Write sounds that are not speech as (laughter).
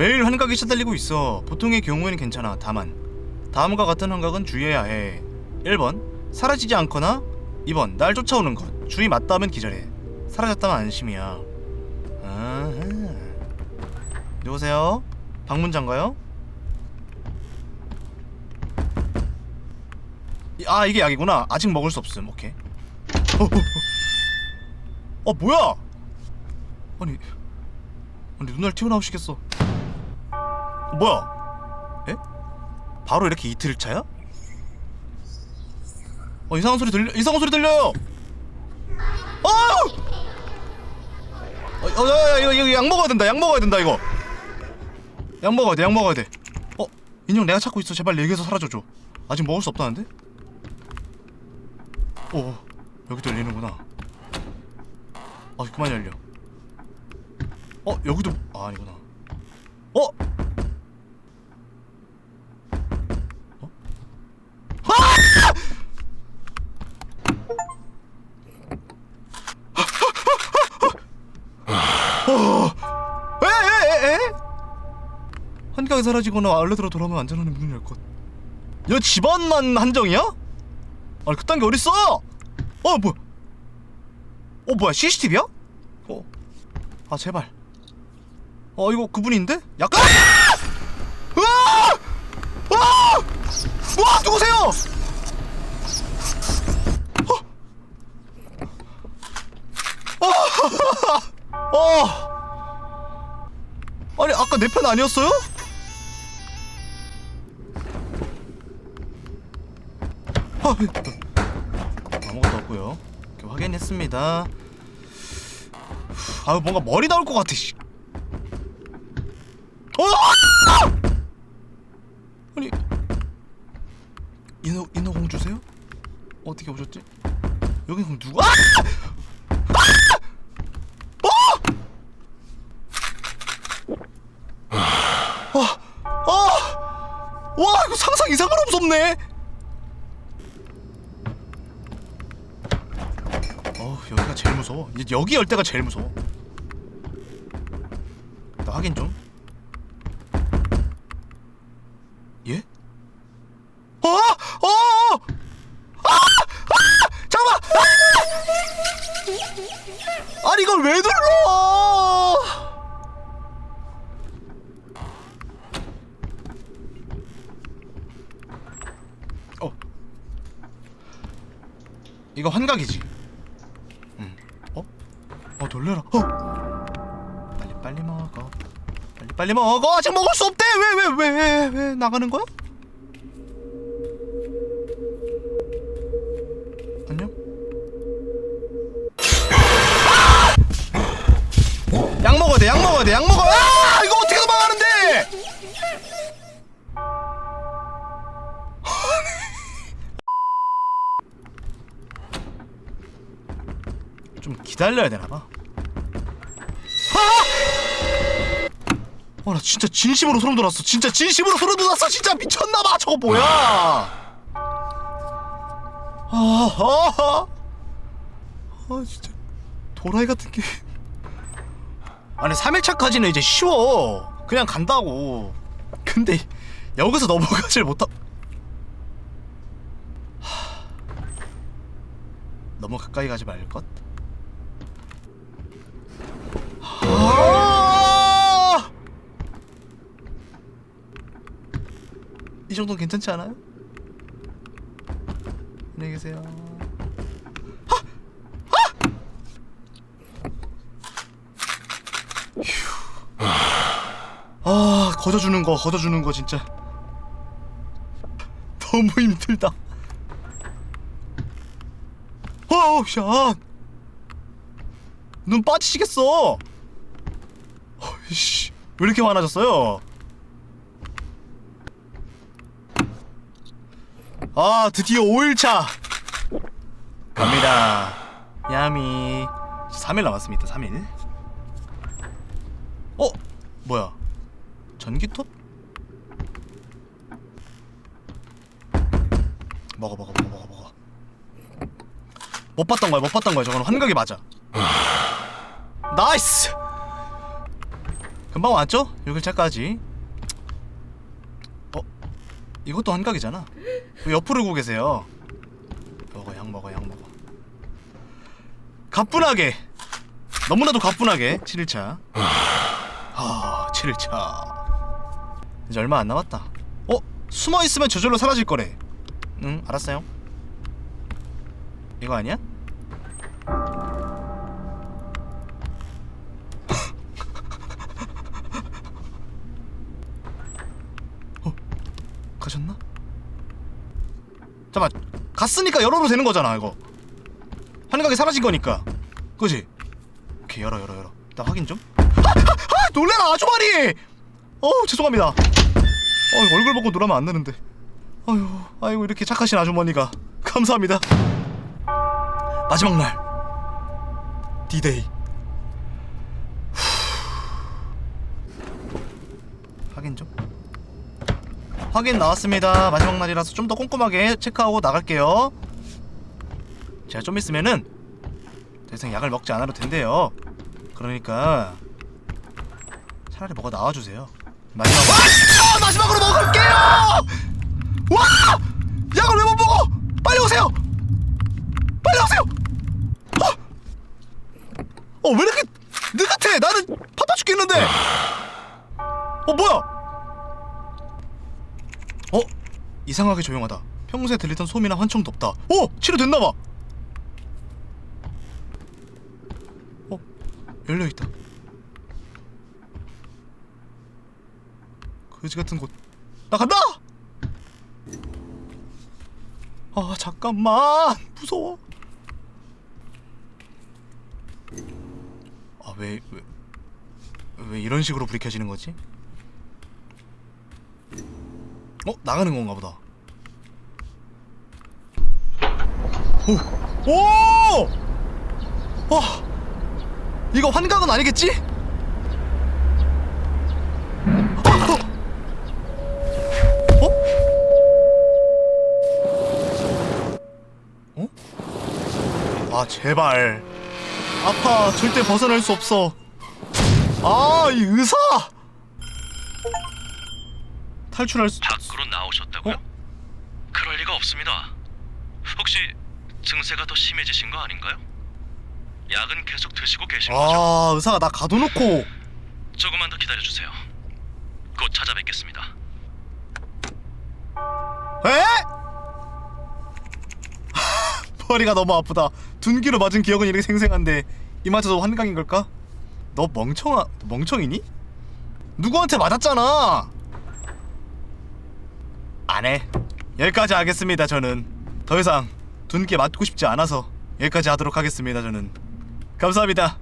매일 환각이 시달리고 있어. 보통의 경우에는 괜찮아. 다만 다음과 같은 환각은 주의해야 해. 1번 사라지지 않거나 2번 날 쫓아오는 것. 주의 맞다면 기절해. 사라졌다면 안심이야. 아하. 누구세요? 방문자인가요? 이- 아 이게 약이구나. 아직 먹을 수 없음. 오케이. (laughs) 어 뭐야? 아니 아니 눈알 튀어나오시겠어. 어, 뭐야? 에? 바로 이렇게 이틀 차야? 어 이상한 소리 들려 이상한 소리 들려요. 어! 어, 어, 야, 야, 이거, 이거 약 먹어야 된다. 약 먹어야 된다 이거. 약 먹어야 돼. 약 먹어야 돼. 어 인형 내가 찾고 있어. 제발 얘기해서 사라져줘. 아직 먹을 수 없다는데? 오 여기도 열리는구나. 아 그만 열려. 어 여기도 아 아니구나. 어? 어? 한강에 사라지거나 알레드로 돌아오면 안전하게 문을 열 것. 야 집안만 한정이야? 아니 그딴 게 어딨어? 어 뭐야? 어 뭐야 CCTV야? 어? 아 제발. 어 이거 그분인데? 약간. 으아! 아! 와 누구세요? 어. (laughs) 어. 아니 아까 내 편 아니었어요? 아, 아무것도 없고요. 이렇게 확인했습니다. 아 뭔가 머리 나올 것 같아. 씨. 어! 아니 인어 인어 공 주세요? 어떻게 오셨지? 여기 그럼 누가? 아! 아! 와 이거 상상 이상으로 무섭네. 어 여기가 제일 무서워. 이제 여기 열 때가 제일 무서워. 나 확인 좀. 예? 어? 어? 어? 아! 아! 잠깐만! 아! 아니 이걸 왜 눌러? 어. 이거 환각이지. 놀래라. 어. 빨리 빨리 먹어. 빨리 빨리 먹어. 아직 먹을 수 없대. 왜 왜 왜 왜 왜 나가는 거야? 안녕. 약 먹어야 돼. 약 먹어야 돼. 약 먹어. 아! 이거 어떻게 도망가는데? 좀 기다려야 되나 봐. 어, 나 진짜 진심으로 소름 돋았어. 진짜 진심으로 소름 돋았어. 진짜 미쳤나 봐. 저거 뭐야? 아, 아, 아, 진짜 도라이 같은 게. 아니 3일차까지는 이제 쉬워. 그냥 간다고. 근데 여기서 넘어가질 못하. 하... 너무 가까이 가지 말 것. 아! 이 정도는 괜찮지 않아요? 안녕히 계세요. 아 거저주는 거 거저주는 거 진짜 너무 힘들다. 어우 샷. 눈 빠지시겠어. 어이씨 왜 이렇게 화나셨어요? 아 드디어 5일차 갑니다. 야미 3일 남았습니다. 3일. 어 뭐야? 전기톱? 먹어 먹어 먹어 먹어 먹어 못 봤던 거야 못 봤던 거야 저거는 환각이 맞아 나이스 금방 왔죠? 6일차까지 어? 이것도 한각이잖아 왜 옆으로 고 계세요? 먹어 약 먹어 약 먹어. 가뿐하게. 너무나도 가뿐하게. 7일차. 아 7일차. 이제 얼마 안 남았다. 어? 숨어있으면 저절로 사라질 거래. 응 알았어요. 이거 아니야? (laughs) 어? 가셨나? 잠깐 갔으니까 열어도 되는 거잖아 이거. 한가게 사라진 거니까. 그지? 오케이 열어 열어 열어. 일단 확인 좀. 아! (laughs) 아! 놀래라 아주머니! 어우 죄송합니다. 어 얼굴 보고 놀라면 안 되는데. 아유 아이고 이렇게 착하신 아주머니가. 감사합니다. 마지막 날. 디데이 확인 좀 확인 나왔습니다. 마지막 날이라서 좀 더 꼼꼼하게 체크하고 나갈게요. 제가 좀 있으면은 더 이상 약을 먹지 않아도 된대요. 그러니까 차라리 뭐가 나와주세요. 마지막 와! 아, 마지막으로 먹을게요! 와! 약을 왜 이상하게 조용하다. 평소에 들리던 소음이나 환청도 없다. 어? 치료됐나봐. 어? 열려있다. 거지 같은 곳. 나 간다! 아 잠깐만. 무서워. 아 왜 왜 왜 이런 식으로 불이 켜지는 거지? 어 나가는 건가 보다. 오, 오, 와, 이거 환각은 아니겠지? 어? 어? 어? 아 제발. 아파 절대 벗어날 수 없어 아 이 의사 탈출할 수 나오셨다고요? 어? 그럴 리가 없습니다. 혹시 증세가 더 심해지신 거 아닌가요? 약은 계속 드시고 계신 거죠? 아 의사가 나 가둬놓고 조금만 더 기다려 주세요. 곧 찾아뵙겠습니다. 에? 머리가 너무 아프다 둔기로 맞은 기억은 이렇게 생생한데 이마저도 환각인 걸까? 너 멍청아 멍청이니? 누구한테 맞았잖아 안 해 여기까지 하겠습니다 저는. 더 이상 둔기에 맞고 싶지 않아서 여기까지 하도록 하겠습니다 저는. 감사합니다